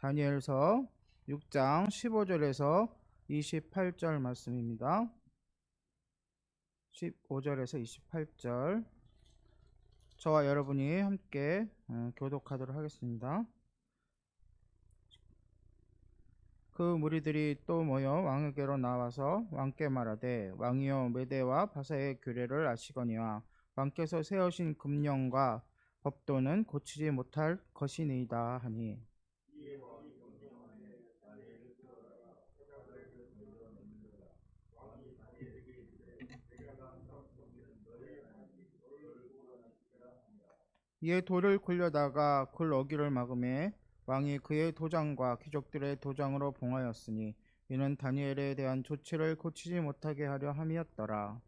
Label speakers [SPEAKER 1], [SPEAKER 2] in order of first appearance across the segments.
[SPEAKER 1] 다니엘서 6장 15절에서 28절 말씀입니다. 15절에서 28절 저와 여러분이 함께 어, 교독하도록 하겠습니다. 그 무리들이 또 모여 왕에게로 나와서 왕께 말하되 왕이여 메대와 바사의 규례를 아시거니와 왕께서 세우신 금령과 법도는 고치지 못할 것이니이다 하니 이에 돌을 굴려다가 굴 어기를 막음에 왕이 그의 도장과 귀족들의 도장으로 봉하였으니 이는 다니엘에 대한 조치를 고치지 못하게 하려 함이었더라.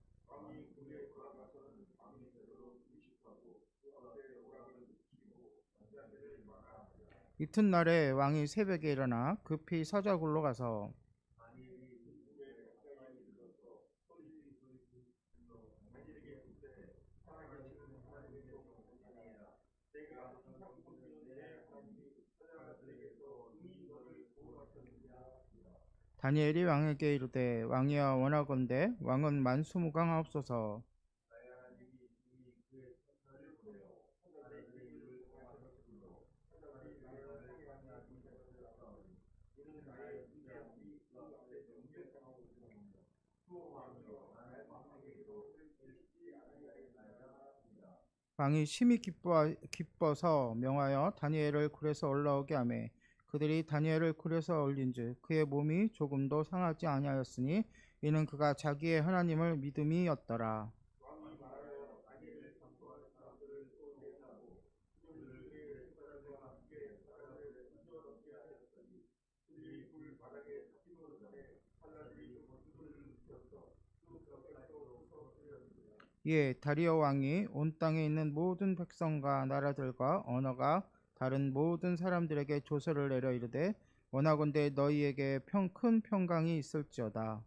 [SPEAKER 1] 이튿날에 왕이 새벽에 일어나 급히 사자굴로 가서 다니엘이 왕에게 이르되 왕이여 원하건대 왕은 만수무강하옵소서. 왕이 심히 기뻐, 기뻐서 명하여 다니엘을 굴에서 올라오게 하매 그들이 다니엘을 굴에서 올린즉 그의 몸이 조금도 상하지 아니하였으니 이는 그가 자기의 하나님을 믿음이었더라. 예, 다리오 왕이 온 땅에 있는 모든 백성과 나라들과 언어가 다른 모든 사람들에게 조서를 내려 이르되 원하건대 너희에게 평, 큰 평강이 있을지어다.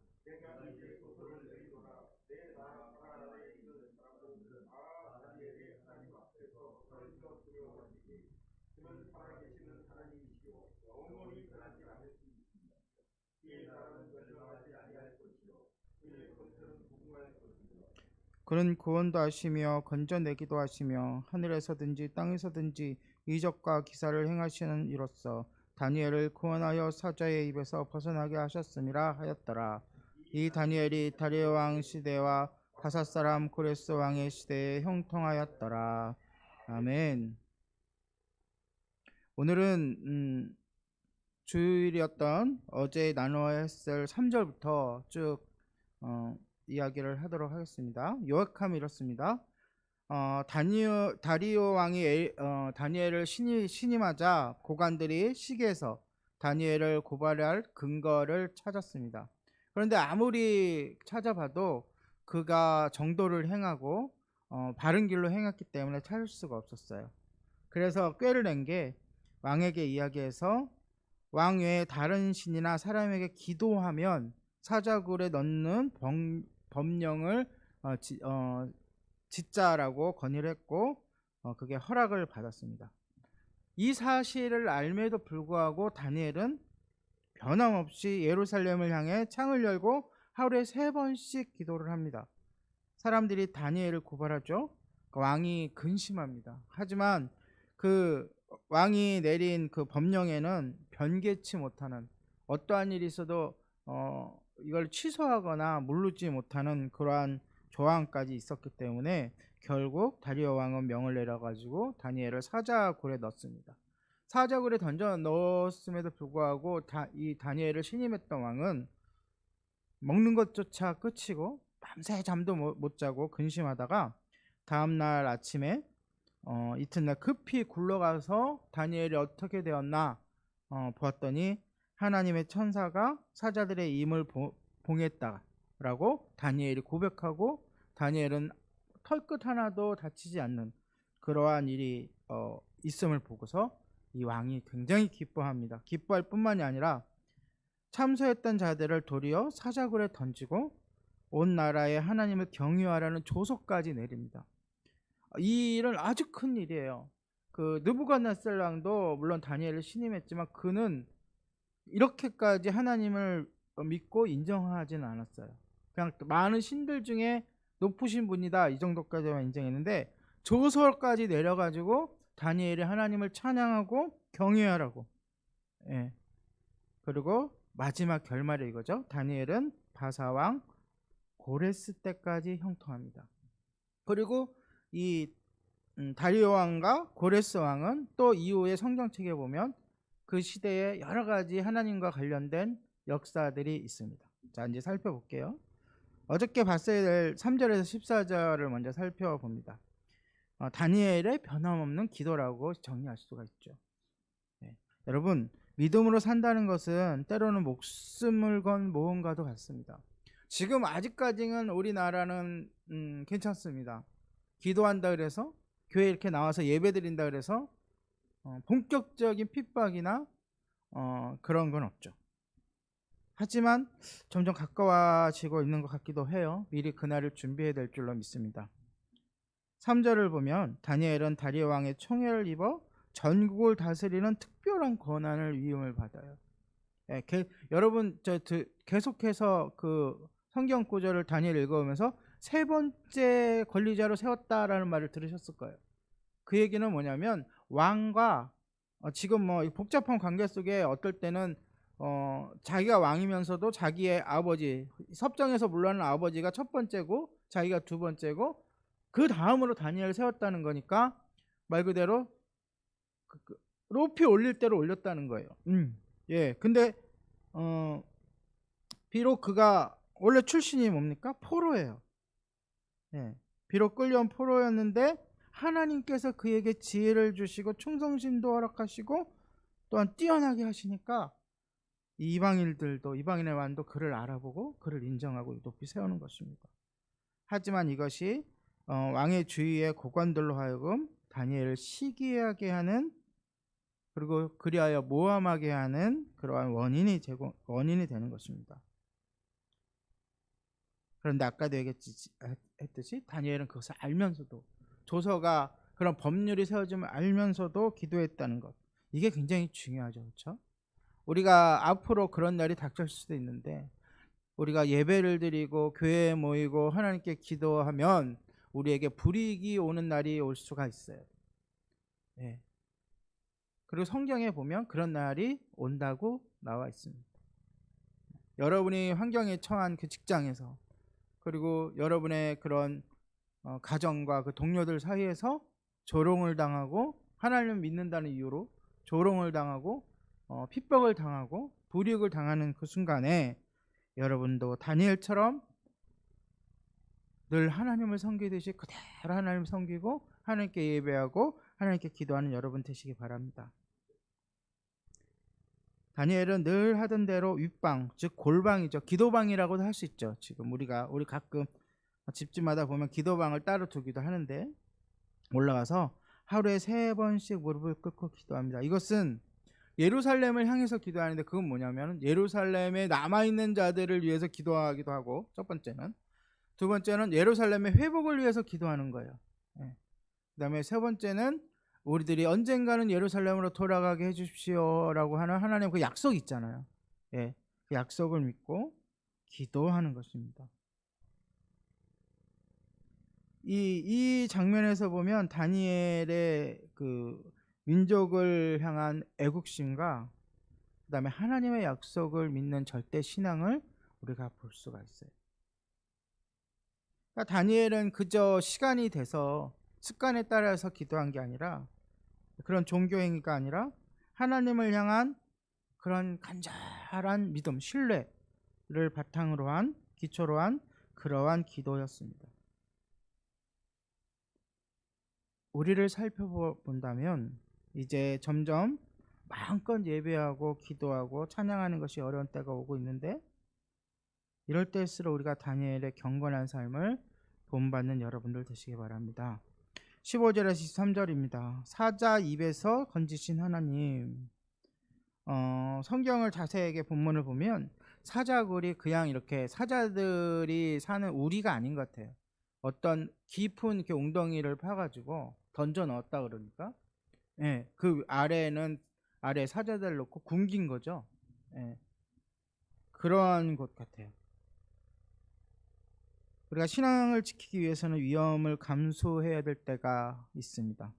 [SPEAKER 1] 그는 구원도 하시며 건져내기도 하시며 하늘에서든지 땅에서든지 이적과 기사를 행하시는 이로써 다니엘을 구원하여 사자의 입에서 벗어나게 하셨음이라 하였더라. 이 다니엘이 다리오 왕 시대와 바사 사람 고레스 왕의 시대에 형통하였더라. 아멘. 오늘은 음, 주일이었던 어제 나누어야 했을 3절부터 쭉 어, 이야기를 하도록 하겠습니다. 요약하면 이렇습니다. 어, 다니오, 다리오 왕이 에, 어, 다니엘을 신이, 신임하자 고관들이 시기에서 다니엘을 고발할 근거를 찾았습니다. 그런데 아무리 찾아봐도 그가 정도를 행하고 어, 바른 길로 행했기 때문에 찾을 수가 없었어요. 그래서 꾀를 낸 게 왕에게 이야기해서 왕 외에 다른 신이나 사람에게 기도하면 사자굴에 넣는 범, 법령을 어, 지, 어, 짓자라고 건의를 했고 어, 그게 허락을 받았습니다. 이 사실을 알매도 불구하고 다니엘은 변함없이 예루살렘을 향해 창을 열고 하루에 세 번씩 기도를 합니다. 사람들이 다니엘을 고발하죠. 그 왕이 근심합니다. 하지만 그 왕이 내린 그 법령에는 변개치 못하는 어떠한 일이 있어도 어, 이걸 취소하거나 물르지 못하는 그러한 조항까지 있었기 때문에 결국 다리오 왕은 명을 내려가지고 다니엘을 사자굴에 넣습니다. 사자굴에 던져 넣었음에도 불구하고 다, 이 다니엘을 신임했던 왕은 먹는 것조차 끝이고 밤새 잠도 못, 못 자고 근심하다가 다음날 아침에 어, 이튿날 급히 굴러가서 다니엘이 어떻게 되었나 어, 보았더니 하나님의 천사가 사자들의 임을 보, 봉했다라고 다니엘이 고백하고 다니엘은 털끝 하나도 다치지 않는 그러한 일이 어, 있음을 보고서 이 왕이 굉장히 기뻐합니다. 기뻐할 뿐만이 아니라 참소했던 자들을 도리어 사자굴에 던지고 온 나라에 하나님을 경유하라는 조서까지 내립니다. 이 일은 아주 큰 일이에요. 그 느부갓네살 왕도 물론 다니엘을 신임했지만 그는 이렇게까지 하나님을 믿고 인정하지는 않았어요. 그냥 많은 신들 중에 높으신 분이다 이 정도까지만 인정했는데 조설까지 내려가지고 다니엘이 하나님을 찬양하고 경외하라고. 예. 그리고 마지막 결말이 이거죠. 다니엘은 바사왕 고레스 때까지 형통합니다. 그리고 이 음, 다리오 왕과 고레스 왕은 또 이후에 성경책에 보면 그 시대에 여러 가지 하나님과 관련된 역사들이 있습니다. 자, 이제 살펴볼게요. 어저께 봤어야 될 3절에서 14절을 먼저 살펴봅니다. 어, 다니엘의 변함없는 기도라고 정의할 수가 있죠. 네. 여러분, 믿음으로 산다는 것은 때로는 목숨을 건 모험과도 같습니다. 지금 아직까지는 우리나라는 음, 괜찮습니다. 기도한다 그래서 교회 이렇게 나와서 예배 드린다 그래서 어, 본격적인 핍박이나 어, 그런 건 없죠. 하지만 점점 가까워지고 있는 것 같기도 해요. 미리 그날을 준비해야 될 줄로 믿습니다. 3절을 보면 다니엘은 다리오 왕의 총애를 입어 전국을 다스리는 특별한 권한을 위임을 받아요. 예, 게, 여러분 저 드, 계속해서 그 성경 구절을 다니엘 읽어오면서 세 번째 권리자로 세웠다라는 말을 들으셨을 거예요. 그 얘기는 뭐냐면 왕과 어, 지금 뭐 복잡한 관계 속에 어떨 때는 어, 자기가 왕이면서도 자기의 아버지 섭정에서 물러나는 아버지가 첫 번째고 자기가 두 번째고 그 다음으로 다니엘을 세웠다는 거니까 말 그대로 그, 그, 높이 올릴 대로 올렸다는 거예요. 음. 예. 근데 어 비록 그가 원래 출신이 뭡니까? 포로예요. 예. 비록 끌려온 포로였는데 하나님께서 그에게 지혜를 주시고 충성심도 허락하시고 또한 뛰어나게 하시니까 이방인들도 이방인의 왕도 그를 알아보고 그를 인정하고 높이 세우는 것입니다. 하지만 이것이 어, 왕의 주위의 고관들로 하여금 다니엘을 시기하게 하는 그리고 그리하여 모함하게 하는 그러한 원인이 제공 원인이 되는 것입니다. 그런데 아까도 얘기했듯이 다니엘은 그것을 알면서도 조서가 그런 법률이 세워짐을 알면서도 기도했다는 것 이게 굉장히 중요하죠, 그렇죠? 우리가 앞으로 그런 날이 닥칠 수도 있는데 우리가 예배를 드리고 교회에 모이고 하나님께 기도하면 우리에게 불이익이 오는 날이 올 수가 있어요. 네. 그리고 성경에 보면 그런 날이 온다고 나와 있습니다. 여러분이 환경에 처한 그 직장에서 그리고 여러분의 그런 어, 가정과 그 동료들 사이에서 조롱을 당하고 하나님을 믿는다는 이유로 조롱을 당하고 어, 핍박을 당하고 불이익을 당하는 그 순간에 여러분도 다니엘처럼 늘 하나님을 섬기듯이 그대로 하나님을 섬기고 하나님께 예배하고 하나님께 기도하는 여러분 되시기 바랍니다. 다니엘은 늘 하던 대로 윗방, 즉 골방이죠. 기도방이라고도 할 수 있죠. 지금 우리가 우리 가끔 집집마다 보면 기도방을 따로 두기도 하는데 올라가서 하루에 세 번씩 무릎을 꿇고 기도합니다. 이것은 예루살렘을 향해서 기도하는데 그건 뭐냐면 예루살렘에 남아 있는 자들을 위해서 기도하기도 하고 첫 번째는 두 번째는 예루살렘의 회복을 위해서 기도하는 거예요. 예. 그 다음에 세 번째는 우리들이 언젠가는 예루살렘으로 돌아가게 해주십시오라고 하는 하나님 그 약속 있잖아요. 예, 그 약속을 믿고 기도하는 것입니다. 이, 이 장면에서 보면 다니엘의 그 민족을 향한 애국심과 그다음에 하나님의 약속을 믿는 절대 신앙을 우리가 볼 수가 있어요. 그러니까 다니엘은 그저 시간이 돼서 습관에 따라서 기도한 게 아니라 그런 종교 행위가 아니라 하나님을 향한 그런 간절한 믿음, 신뢰를 바탕으로 한 기초로 한 그러한 기도였습니다. 우리를 살펴본다면 이제 점점 마음껏 예배하고 기도하고 찬양하는 것이 어려운 때가 오고 있는데 이럴 때일수록 우리가 다니엘의 경건한 삶을 본받는 여러분들 되시기 바랍니다. 15절에서 23절입니다. 사자 입에서 건지신 하나님. 어, 성경을 자세하게 본문을 보면 사자굴이 그냥 이렇게 사자들이 사는 우리가 아닌 것 같아요. 어떤 깊은 이렇게 웅덩이를 파가지고 던져 넣었다 그러니까 예, 그 아래에는 아래 사자들 놓고 굶긴 거죠. 예. 그러한 것 같아요. 우리가 신앙을 지키기 위해서는 위험을 감수해야 될 때가 있습니다.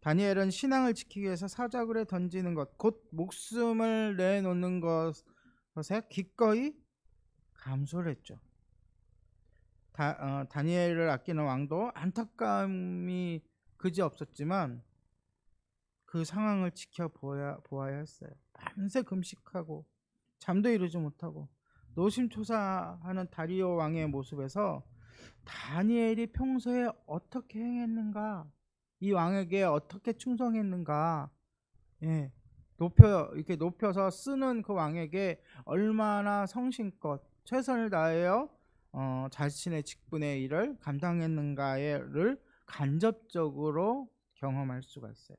[SPEAKER 1] 다니엘은 신앙을 지키기 위해서 사자굴에 던지는 것, 곧 목숨을 내놓는 것에 기꺼이 감수를 했죠. 다, 어, 다니엘을 아끼는 왕도 안타까움이 그지 없었지만 그 상황을 지켜보아야 보아야 했어요. 밤새 금식하고 잠도 이루지 못하고 노심초사하는 다리오 왕의 모습에서 다니엘이 평소에 어떻게 행했는가, 이 왕에게 어떻게 충성했는가, 예, 높여 이렇게 높여서 쓰는 그 왕에게 얼마나 성심껏 최선을 다하여 어, 자신의 직분의 일을 감당했는가를 간접적으로 경험할 수가 있어요.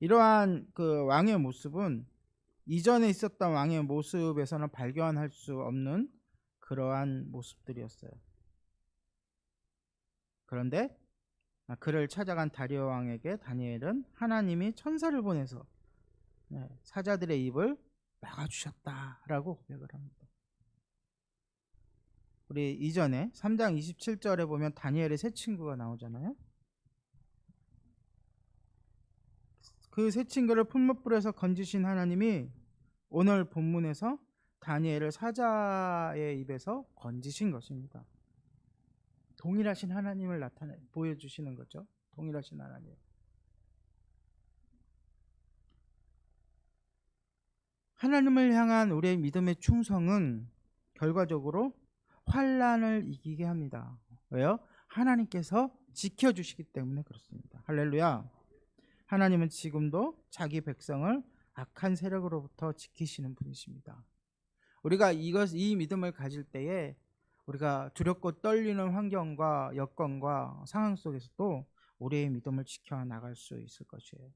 [SPEAKER 1] 이러한 그 왕의 모습은 이전에 있었던 왕의 모습에서는 발견할 수 없는 그러한 모습들이었어요. 그런데 그를 찾아간 다리오 왕에게 다니엘은 하나님이 천사를 보내서 네, 사자들의 입을 막아주셨다라고 고백을 합니다. 우리 이전에 3장 27절에 보면 다니엘의 새 친구가 나오잖아요. 그새 친구를 풀무불에서 건지신 하나님이 오늘 본문에서 다니엘을 사자의 입에서 건지신 것입니다. 동일하신 하나님을 나타내 보여주시는 거죠. 동일하신 하나님. 하나님을 향한 우리의 믿음의 충성은 결과적으로 환란을 이기게 합니다. 왜요? 하나님께서 지켜주시기 때문에 그렇습니다. 할렐루야. 하나님은 지금도 자기 백성을 악한 세력으로부터 지키시는 분이십니다. 우리가 이것 이 믿음을 가질 때에 우리가 두렵고 떨리는 환경과 여건과 상황 속에서도 우리의 믿음을 지켜 나갈 수 있을 것이에요.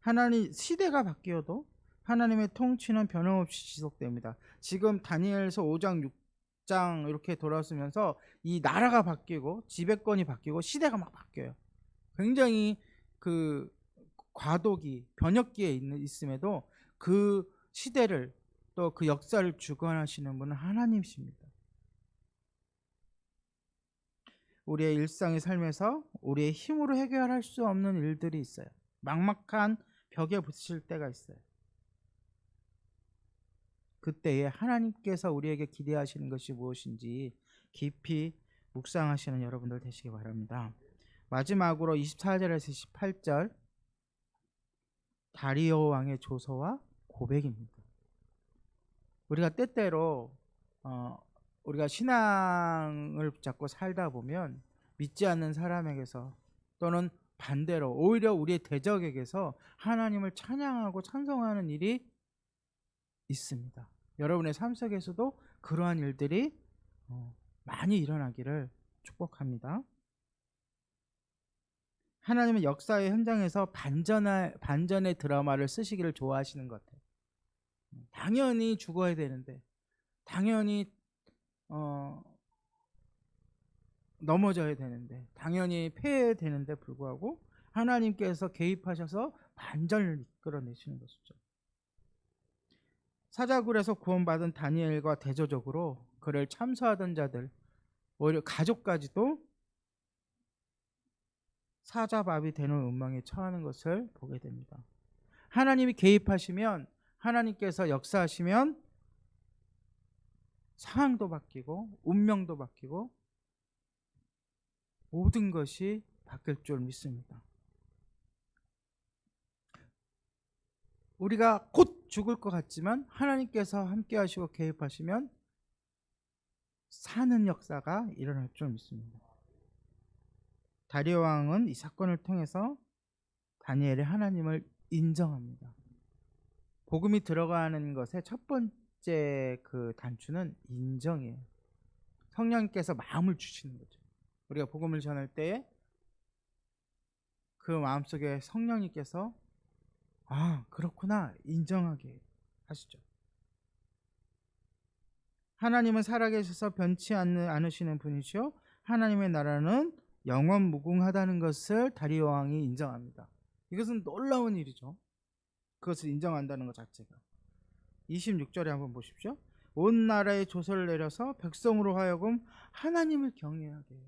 [SPEAKER 1] 하나님 시대가 바뀌어도 하나님의 통치는 변함없이 지속됩니다. 지금 다니엘서 5장 6 장 이렇게 돌아서면서 이 나라가 바뀌고 지배권이 바뀌고 시대가 막 바뀌어요. 굉장히 그 과도기 변혁기에 있는 있음에도 그 시대를 또 그 역사를 주관하시는 분은 하나님이십니다. 우리의 일상의 삶에서 우리의 힘으로 해결할 수 없는 일들이 있어요. 막막한 벽에 부딪힐 때가 있어요. 그때에 하나님께서 우리에게 기대하시는 것이 무엇인지 깊이 묵상하시는 여러분들 되시기 바랍니다. 마지막으로 24절에서 28절 다리오 왕의 조서와 고백입니다. 우리가 때때로 어, 우리가 신앙을 붙잡고 살다 보면 믿지 않는 사람에게서 또는 반대로 오히려 우리의 대적에게서 하나님을 찬양하고 찬송하는 일이 있습니다. 여러분의 삶 속에서도 그러한 일들이 어, 많이 일어나기를 축복합니다. 하나님은 역사의 현장에서 반전의, 반전의 드라마를 쓰시기를 좋아하시는 것 같아요. 당연히 죽어야 되는데, 당연히 어, 넘어져야 되는데, 당연히 패해야 되는데 불구하고 하나님께서 개입하셔서 반전을 이끌어내시는 것이죠. 사자굴에서 구원받은 다니엘과 대조적으로 그를 참소하던 자들, 오히려 가족까지도 사자밥이 되는 운명에 처하는 것을 보게 됩니다. 하나님이 개입하시면 하나님께서 역사하시면 상황도 바뀌고 운명도 바뀌고 모든 것이 바뀔 줄 믿습니다. 우리가 곧 죽을 것 같지만 하나님께서 함께 하시고 개입하시면 사는 역사가 일어날 줄 믿습니다. 다리오 왕은 이 사건을 통해서 다니엘의 하나님을 인정합니다. 복음이 들어가는 것의 첫 번째 그 단추는 인정이에요. 성령님께서 마음을 주시는 거죠. 우리가 복음을 전할 때에 그 마음속에 성령님께서 아, 그렇구나. 인정하게 하시죠. 하나님은 살아계셔서 변치 않으시는 분이시요. 하나님의 나라는 영원 무궁하다는 것을 다리 왕이 인정합니다. 이것은 놀라운 일이죠. 그것을 인정한다는 것 자체가. 26절에 한번 보십시오. 온 나라에 조서를 내려서 백성으로 하여금 하나님을 경외하게.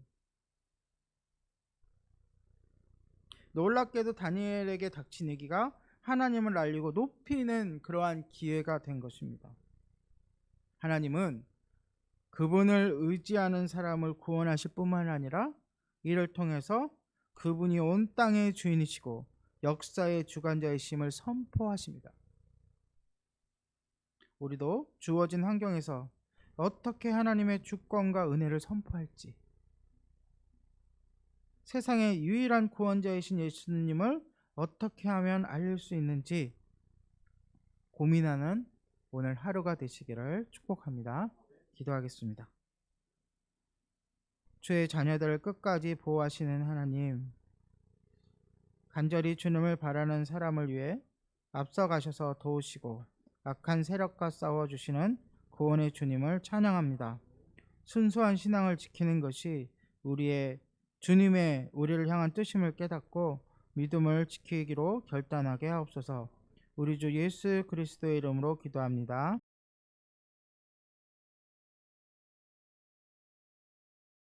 [SPEAKER 1] 놀랍게도 다니엘에게 닥친 얘기가 하나님을 알리고 높이는 그러한 기회가 된 것입니다. 하나님은 그분을 의지하는 사람을 구원하실 뿐만 아니라 이를 통해서 그분이 온 땅의 주인이시고 역사의 주관자이심을 선포하십니다. 우리도 주어진 환경에서 어떻게 하나님의 주권과 은혜를 선포할지 세상의 유일한 구원자이신 예수님을 어떻게 하면 알릴 수 있는지 고민하는 오늘 하루가 되시기를 축복합니다. 기도하겠습니다. 주의 자녀들을 끝까지 보호하시는 하나님, 간절히 주님을 바라는 사람을 위해 앞서가셔서 도우시고 악한 세력과 싸워주시는 구원의 주님을 찬양합니다. 순수한 신앙을 지키는 것이 우리의 주님의 우리를 향한 뜻임을 깨닫고 믿음을 지키기로 결단하게 하옵소서. 우리 주 예수 그리스도의 이름으로 기도합니다.